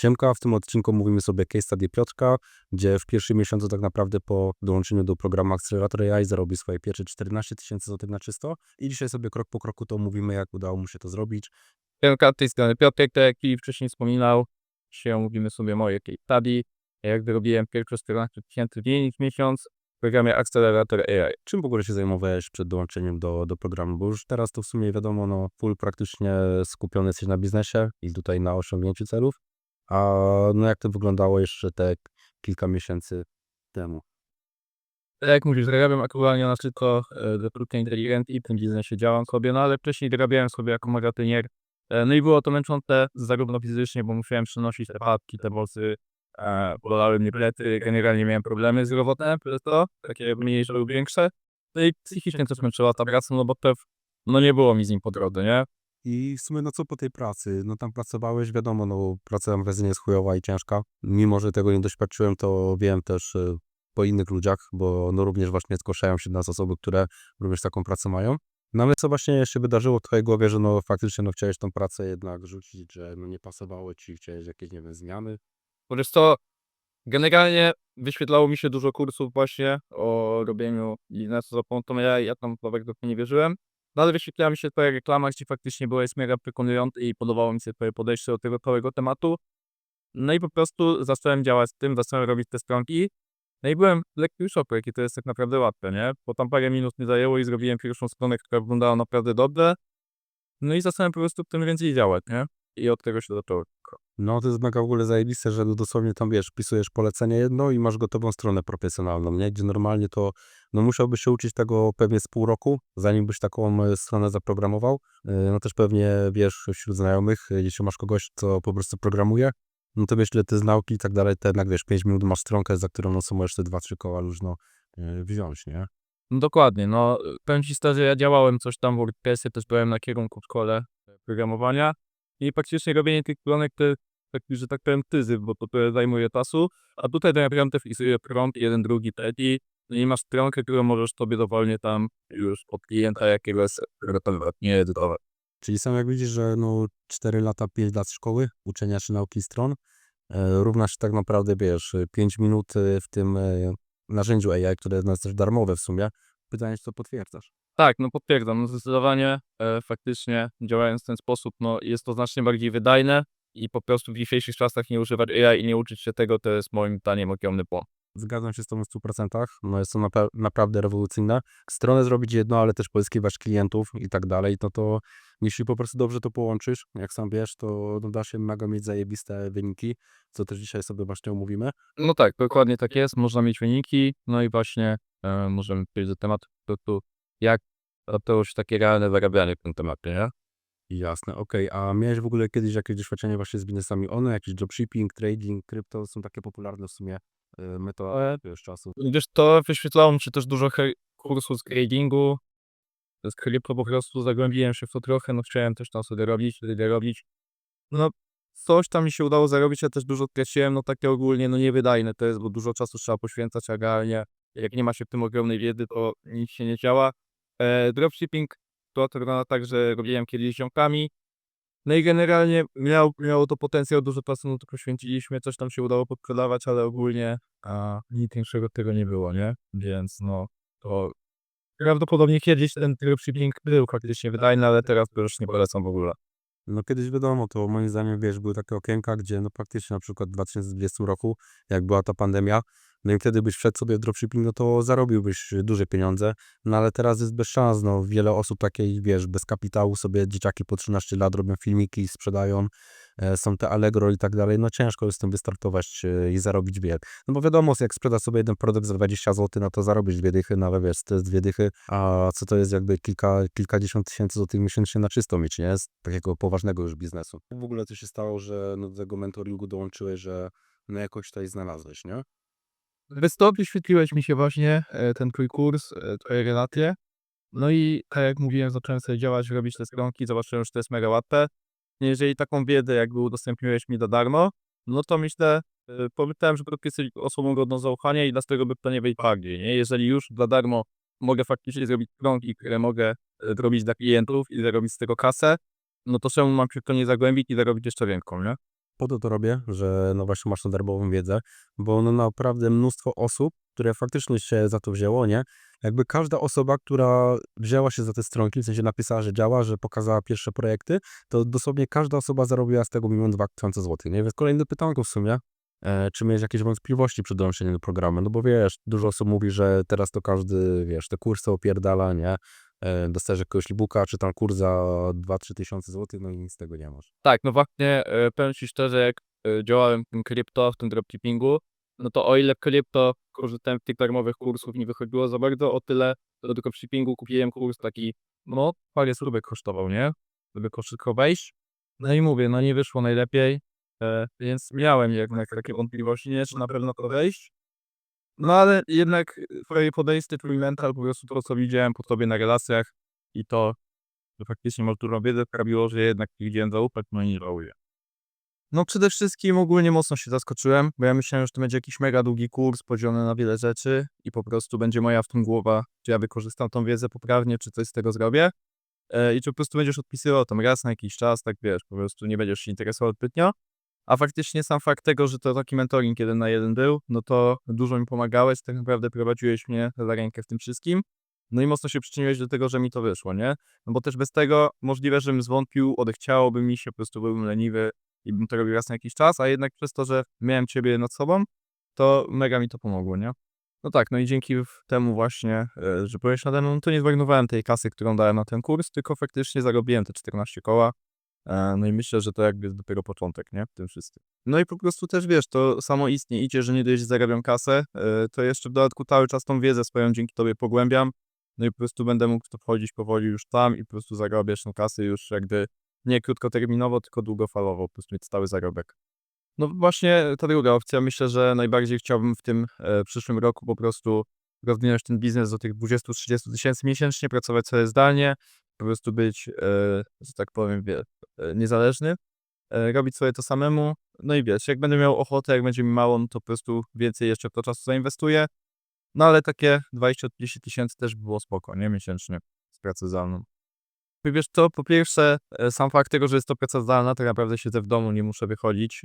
Siemka, w tym odcinku mówimy sobie case study Piotrka, gdzie w pierwszym miesiącu tak naprawdę po dołączeniu do programu Accelerator AI zarobił swoje pierwsze 14 tysięcy złotych na czysto i dzisiaj sobie krok po kroku to mówimy, jak udało mu się to zrobić. Piątka tej strony Piotrek, tak jak wcześniej wspominał, dzisiaj omówimy sobie moje case study, jak wyrobiłem pierwsze 14 tysięcy dziennik w miesiąc w programie Accelerator AI. Czym w ogóle się zajmowałeś przed dołączeniem do, do programu? Bo już teraz to w sumie wiadomo, no full praktycznie skupiony jesteś na biznesie i tutaj na osiągnięciu celów. A no jak to wyglądało jeszcze te kilka miesięcy temu? Tak jak mówisz, zarabiam aktualnie na tylko e, rekrutę inteligent i w tym biznesie działam sobie, no ale wcześniej zarabiałem sobie jako maratonier. E, no i było to męczące zarówno fizycznie, bo musiałem przenosić te papki, te bocy, e, bolały mnie plety, generalnie miałem problemy zdrowotne przez to, takie mniejsze lub większe. No i psychicznie też męczyła ta praca, no bo to no nie było mi z nim po drodze, nie? I w sumie no co po tej pracy? No tam pracowałeś, wiadomo, no praca w magazynie jest chujowa i ciężka. Mimo, że tego nie doświadczyłem, to wiem też y, po innych ludziach, bo no również właśnie zgłaszają się do nas osoby, które również taką pracę mają. No ale co właśnie się wydarzyło w twojej głowie, że no faktycznie no chciałeś tą pracę jednak rzucić, że no nie pasowało ci, chciałeś jakieś, nie wiem, zmiany? Bo wiesz co, generalnie wyświetlało mi się dużo kursów właśnie o robieniu biznesu za pomocą ja tam trochę nie wierzyłem, ale wyświetlała mi się twoja reklama, gdzie faktycznie byłeś mega przekonujący i podobało mi się twoje podejście do tego całego tematu. No i po prostu zacząłem działać z tym, zacząłem robić te stronki. No i byłem w lekkim szoku, jakie to jest tak naprawdę łatwe, nie? Bo tam parę minut mi zajęło i zrobiłem pierwszą stronę, która wyglądała naprawdę dobrze. No i zacząłem po prostu w tym więcej działać, nie? I od tego się zaczęło. No to jest mega w ogóle zajebiste, że dosłownie tam wiesz, wpisujesz polecenie jedno i masz gotową stronę profesjonalną, nie? Gdzie normalnie to, no musiałbyś się uczyć tego pewnie z pół roku, zanim byś taką e, stronę zaprogramował. E, No też pewnie wiesz wśród znajomych, e, jeśli masz kogoś, co po prostu programuje, no to wiesz, ile ty z nauki i tak dalej, to jednak wiesz, 5 minut masz stronkę, za którą no co możesz te 2-3 koła luźno wziąć, nie? No dokładnie, no powiem Ci szczerze, ja działałem coś tam w WordPressie, też byłem na kierunku w szkole programowania i praktycznie robienie tych stronek to tak, że tak powiem tyzyw, bo to tyle zajmuje czasu, a tutaj tak naprawdę wpisuję prompt, jeden, drugi, trzeci, no i masz stronkę, którą możesz sobie dowolnie tam już od klienta jakiegoś nie edytować. Czyli sam jak widzisz, że no 4 lata, 5 lat szkoły, uczenia się nauki stron, e, równa się tak naprawdę, wiesz, 5 minut e, w tym e, narzędziu AI, które jest też darmowe w sumie. Pytanie, czy to potwierdzasz? Tak, no potwierdzam, no zdecydowanie e, faktycznie działając w ten sposób, no jest to znacznie bardziej wydajne i po prostu w dzisiejszych czasach nie używać AI i nie uczyć się tego, to jest moim zdaniem ogromny błąd. Zgadzam się z tobą w 100%. No jest to napra- naprawdę rewolucyjne. Stronę zrobić jedno, ale też pozyskiwać klientów i tak dalej, no to jeśli po prostu dobrze to połączysz, jak sam wiesz, to no, da się mega mieć zajebiste wyniki, co też dzisiaj sobie właśnie omówimy. No tak, dokładnie tak jest. Można mieć wyniki, no i właśnie e, możemy przejść do tematu, to, tu, jak to już takie realne zarabianie w tym temacie, nie? Jasne, okej. A miałeś w ogóle kiedyś jakieś doświadczenie właśnie z biznesami one, jakiś dropshipping, trading, krypto, są takie popularne w sumie y, metody wiesz, czasu. Wiesz, to wyświetlało mi się też dużo he- kursów z gradingu, z krypto po prostu zagłębiłem się w to trochę, no chciałem też tam sobie robić, sobie robić. No coś tam mi się udało zarobić, ja też dużo straciłem, no takie ogólnie, no niewydajne to jest, bo dużo czasu trzeba poświęcać, a realnie jak nie ma się w tym ogromnej wiedzy, to nic się nie działa. E, dropshipping to wygląda tak, że robiłem kiedyś ziomkami, no i generalnie miał, miało to potencjał, dużo czasu no to poświęciliśmy, coś tam się udało podprodawać, ale ogólnie a, nic większego tego nie było, nie? Więc no, to prawdopodobnie kiedyś ten dropshipping był faktycznie wydajny, ale teraz to już nie polecam w ogóle. No kiedyś wiadomo, to moim zdaniem, wiesz, były takie okienka, gdzie no praktycznie na przykład w 2020 roku, jak była ta pandemia, no i wtedy byś wszedł sobie w dropshipping, no to zarobiłbyś duże pieniądze, no ale teraz jest bez szans, no wiele osób takiej, wiesz, bez kapitału sobie dzieciaki po 13 lat robią filmiki, sprzedają, e, są te Allegro i tak dalej, no ciężko jest z tym wystartować e, i zarobić wiele. No bo wiadomo, jak sprzeda sobie jeden produkt za 20 zł, no to zarobisz dwie dychy, no ale wiesz, to jest dwie dychy, a co to jest jakby kilka, kilkadziesiąt tysięcy złotych miesięcznie na czysto mieć, nie? Z takiego poważnego już biznesu. W ogóle co się stało, że no, do tego mentoringu dołączyłeś, że no jakoś tutaj znalazłeś, nie? Co, wyświetliłeś mi się właśnie e, ten twój kurs, e, twoje relacje. No i tak jak mówiłem, zacząłem sobie działać, robić te stronki, zobaczyłem, że to jest mega łatwe. Jeżeli taką wiedzę jakby udostępniłeś mi za darmo, no to myślę, e, pomyślałem, że prostu jesteś osobą godną zaufania i dlatego by to nie być bardziej, nie? Jeżeli już za darmo mogę faktycznie zrobić stronki, które mogę zrobić dla klientów i zarobić z tego kasę, no to czemu mam się w to nie zagłębić i zarobić jeszcze większą, nie? Po to to robię, że no właśnie masz tą darmową wiedzę, bo no naprawdę mnóstwo osób, które faktycznie się za to wzięło, nie? Jakby każda osoba, która wzięła się za te stronki, w sensie napisała, że działa, że pokazała pierwsze projekty, to dosłownie każda osoba zarobiła z tego dwa tysiące złotych, nie? Więc kolejne pytanko w sumie, e, czy miałeś jakieś wątpliwości przed dołączeniem do programu? No bo wiesz, dużo osób mówi, że teraz to każdy, wiesz, te kursy opierdala, nie? E, dostajesz jakiegoś e-booka, czy tam kurs za 2-3 tysiące złotych, no i nic z tego nie masz. Tak, no właśnie, e, powiem Ci szczerze, jak e, działałem w tym krypto, w tym dropshippingu, no to o ile krypto korzystałem z tych darmowych kursów nie wychodziło za bardzo, o tyle do dropshippingu kupiłem kurs taki, no parę stópek kosztował, nie? Żeby szybko wejść. No i mówię, no nie wyszło najlepiej, więc miałem jednak takie wątpliwości, nie, czy na pewno to wejść. No ale jednak twoje podejście, twój mental, po prostu to, co widziałem po tobie na relacjach i to, że faktycznie masz dużą wiedzę, sprawiło, że jednak chciałem zaufać, no i nie żałuję. No przede wszystkim ogólnie mocno się zaskoczyłem, bo ja myślałem, że to będzie jakiś mega długi kurs podzielony na wiele rzeczy i po prostu będzie moja w tym głowa, czy ja wykorzystam tą wiedzę poprawnie, czy coś z tego zrobię. E, I czy po prostu będziesz odpisywał tam raz na jakiś czas, tak wiesz, po prostu nie będziesz się interesował zbytnio. A faktycznie sam fakt tego, że to taki mentoring jeden na jeden był, no to dużo mi pomagałeś, tak naprawdę prowadziłeś mnie za rękę w tym wszystkim. No i mocno się przyczyniłeś do tego, że mi to wyszło, nie? No bo też bez tego możliwe, żebym zwątpił, odechciałoby mi się, po prostu byłbym leniwy i bym to robił raz na jakiś czas, a jednak przez to, że miałem ciebie nad sobą, to mega mi to pomogło, nie? No tak, no i dzięki temu właśnie, e, że byłeś nade mną, no to nie zmarnowałem tej kasy, którą dałem na ten kurs, tylko faktycznie zarobiłem te 14 koła. E, No i myślę, że to jakby jest dopiero początek, nie? W tym wszystkim. No i po prostu też wiesz, to samo istnie idzie, że nie dość, zarabiam kasę, e, to jeszcze w dodatku cały czas tą wiedzę swoją dzięki tobie pogłębiam. No i po prostu będę mógł to wchodzić powoli już tam i po prostu zarabiać tą kasę już jakby nie krótkoterminowo, tylko długofalowo, po prostu mieć stały zarobek. No właśnie ta druga opcja, myślę, że najbardziej chciałbym w tym e, przyszłym roku po prostu rozwinąć ten biznes do tych 20-30 tysięcy miesięcznie, pracować sobie zdalnie, po prostu być, e, że tak powiem, wie, e, niezależny, e, robić sobie to samemu, no i wiesz, jak będę miał ochotę, jak będzie mi mało, no to po prostu więcej jeszcze w to czasu zainwestuję, no ale takie 20-30 tysięcy też by było spoko, nie? Miesięcznie z pracy zdalną. Wiesz co, po pierwsze, sam fakt tego, że jest to praca zdalna, tak naprawdę siedzę w domu, nie muszę wychodzić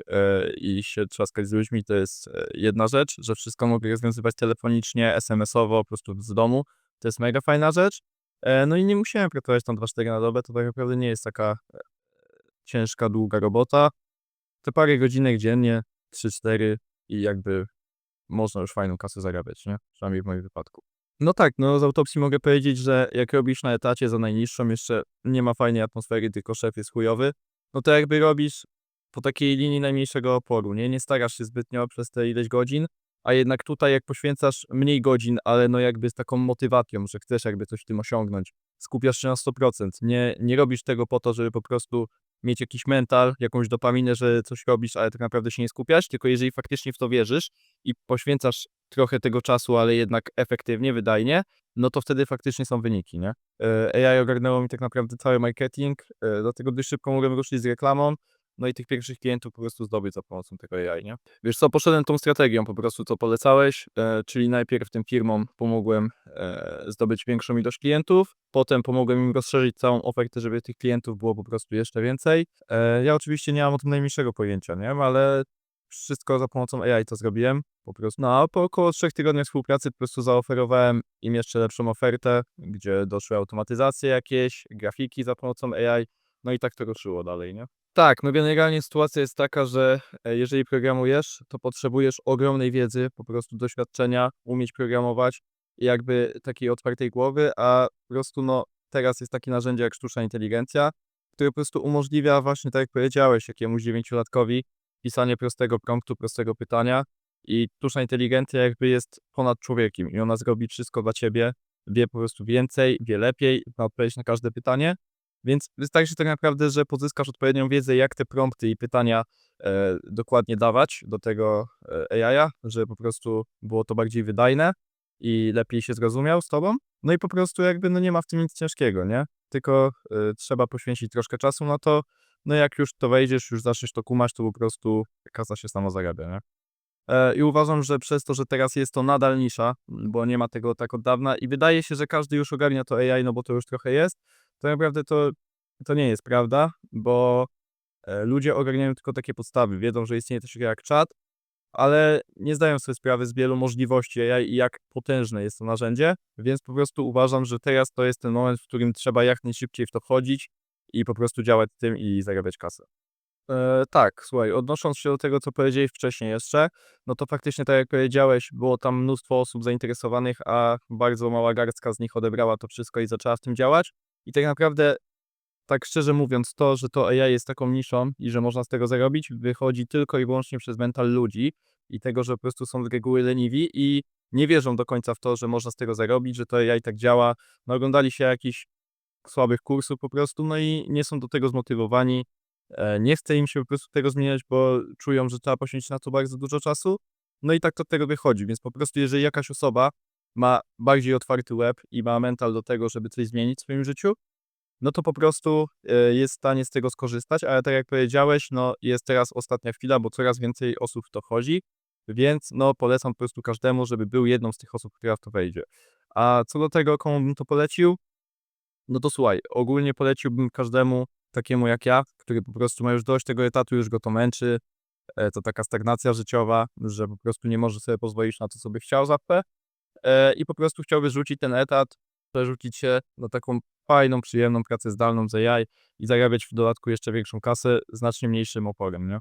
i się trzaskać z ludźmi, to jest jedna rzecz, że wszystko mogę rozwiązywać telefonicznie, SMS-owo, po prostu z domu. To jest mega fajna rzecz. E, no i nie musiałem pracować tam 2-4 na dobę, to tak naprawdę nie jest taka e, ciężka, długa robota. Te parę godzinek dziennie, 3-4 i jakby można już fajną kasę zarabiać, nie? Przynajmniej w moim wypadku. No tak, no z autopsji mogę powiedzieć, że jak robisz na etacie za najniższą, jeszcze nie ma fajnej atmosfery, tylko szef jest chujowy, no to jakby robisz po takiej linii najmniejszego oporu, nie? Nie starasz się zbytnio przez te ileś godzin, a jednak tutaj jak poświęcasz mniej godzin, ale no jakby z taką motywacją, że chcesz jakby coś w tym osiągnąć, skupiasz się na 100%, nie, nie robisz tego po to, żeby po prostu mieć jakiś mental, jakąś dopaminę, że coś robisz, ale tak naprawdę się nie skupiasz, tylko jeżeli faktycznie w to wierzysz i poświęcasz trochę tego czasu, ale jednak efektywnie, wydajnie, no to wtedy faktycznie są wyniki, nie? E, AI ogarnęło mi tak naprawdę cały marketing, e, dlatego dość szybko mogłem ruszyć z reklamą, no i tych pierwszych klientów po prostu zdobyć za pomocą tego AI, nie? Wiesz co, poszedłem tą strategią po prostu, co polecałeś, e, czyli najpierw tym firmom pomogłem e, zdobyć większą ilość klientów, potem pomogłem im rozszerzyć całą ofertę, żeby tych klientów było po prostu jeszcze więcej. E, ja oczywiście nie mam o tym najmniejszego pojęcia, nie? Ale wszystko za pomocą AI to zrobiłem. Po prostu. No a po około trzech tygodniach współpracy po prostu zaoferowałem im jeszcze lepszą ofertę, gdzie doszły automatyzacje jakieś, grafiki za pomocą AI, no i tak to ruszyło dalej, nie? Tak, no generalnie sytuacja jest taka, że e, jeżeli programujesz, to potrzebujesz ogromnej wiedzy, po prostu doświadczenia, umieć programować i jakby takiej otwartej głowy, a po prostu no teraz jest takie narzędzie jak sztuczna inteligencja, które po prostu umożliwia właśnie, tak jak powiedziałeś, jakiemuś dziewięciolatkowi pisanie prostego promptu, prostego pytania i sztuczna inteligencja jakby jest ponad człowiekiem i ona zrobi wszystko dla ciebie, wie po prostu więcej, wie lepiej, ma odpowiedzieć na każde pytanie, więc wystarczy tak naprawdę, że pozyskasz odpowiednią wiedzę, jak te prompty i pytania e, dokładnie dawać do tego e, AI-a, żeby po prostu było to bardziej wydajne i lepiej się zrozumiał z tobą. No i po prostu jakby no nie ma w tym nic ciężkiego, nie? Tylko e, trzeba poświęcić troszkę czasu na to, no jak już to wejdziesz, już zaczniesz to kumać, to po prostu kasa się sama zarabia, nie? E, I uważam, że przez to, że teraz jest to nadal nisza, bo nie ma tego tak od dawna i wydaje się, że każdy już ogarnia to AI, no bo to już trochę jest, to naprawdę to, to nie jest prawda, bo E, ludzie ogarniają tylko takie podstawy, wiedzą, że istnieje coś jak czat, ale nie zdają sobie sprawy z wielu możliwości i jak potężne jest to narzędzie, więc po prostu uważam, że teraz to jest ten moment, w którym trzeba jak najszybciej w to wchodzić i po prostu działać tym i zarabiać kasę. E, tak, słuchaj, odnosząc się do tego, co powiedziałeś wcześniej jeszcze, no to faktycznie tak jak powiedziałeś, było tam mnóstwo osób zainteresowanych, a bardzo mała garstka z nich odebrała to wszystko i zaczęła w tym działać. I tak naprawdę, tak szczerze mówiąc, to, że to AI jest taką niszą i że można z tego zarobić, wychodzi tylko i wyłącznie przez mental ludzi i tego, że po prostu są z reguły leniwi i nie wierzą do końca w to, że można z tego zarobić, że to AI tak działa. No, oglądali się jakichś słabych kursów po prostu, no i nie są do tego zmotywowani. E, Nie chce im się po prostu tego zmieniać, bo czują, że trzeba poświęcić na to bardzo dużo czasu. No i tak to od tego wychodzi, więc po prostu jeżeli jakaś osoba ma bardziej otwarty web i ma mental do tego, żeby coś zmienić w swoim życiu, no to po prostu e, jest w stanie z tego skorzystać, ale tak jak powiedziałeś, no jest teraz ostatnia chwila, bo coraz więcej osób w to wchodzi, więc no polecam po prostu każdemu, żeby był jedną z tych osób, która w to wejdzie. A co do tego, komu bym to polecił, no to słuchaj, ogólnie poleciłbym każdemu takiemu jak ja, który po prostu ma już dość tego etatu, już go to męczy, e, to taka stagnacja życiowa, że po prostu nie może sobie pozwolić na to, co by chciał zawsze e, i po prostu chciałby rzucić ten etat, przerzucić się na taką fajną, przyjemną pracę zdalną z AI i zarabiać w dodatku jeszcze większą kasę znacznie mniejszym oporem, nie?